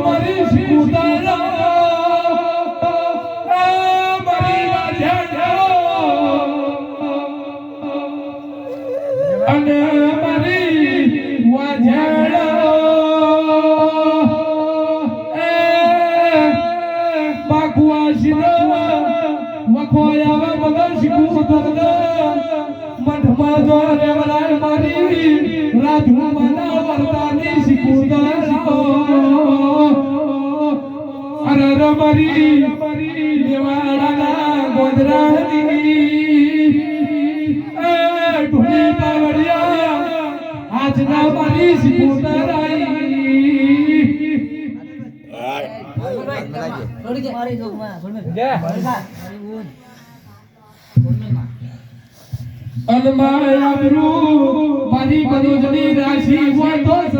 મારી શિકુતરા મારી વાજ્યા અને મારી વાજેડા એ બાકુઆશીનો વખોયાવા મગર શીખું દર્દ મઠમાં જો રેવલાય મારી રાજુ અરે રમરી દેવાડાના ગોદરાની એ આજના મારી અનમાય આબરૂ મારી હોય તો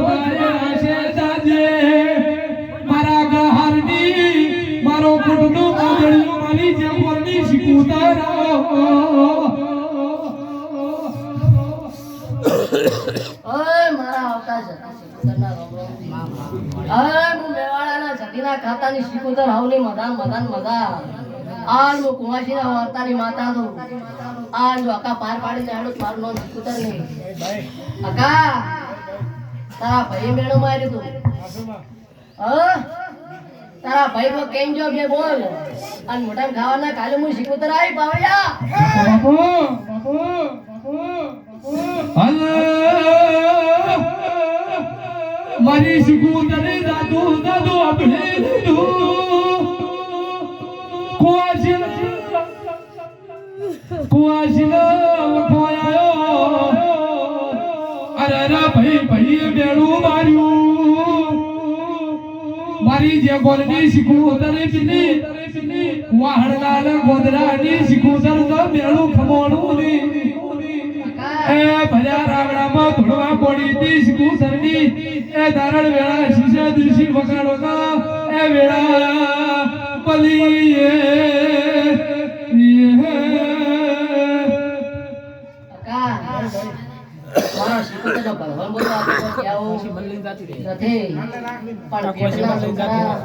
મારો કુટનો માદળિયો મારી જેમની સિકોતરા ઓય મારા આવતા છે. ઓય હું મેવાડાના છઠ્ઠીના ખાતાની સિકુતર હાવની તારા ભાઈ મેળો માર્યું તું હા? તારા ભાઈ નો કેમ જો બે બોલ. અને મોટા ખાવાના કાલે હું સિકુતર આવી પાવ્યા. બાપુ બાપુ બાપુ બાપુ મારી સિકુતરે દાદુ દાદુ આપણે દીધું. કુવાશી કુવાશી વખોયાયો અરે અરે, ભાઈ ભાઈ બેડું માર્યું. મારી જે ગોલની સિકુતરે પીની વાહણલાલ ગોદરાની સિકુતર તો મેળું ખમોણું એ ભર્યા રાગડામાં ભણવા પોડી તી સિકુતરની એ ધારણ વેળા શીશે દિવસી વગાડો તો, એ વેળા પલી એ અકા ભગવાન આપણે કોઈ કહેવું નથી પણ છોકરા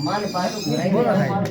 માન પાછું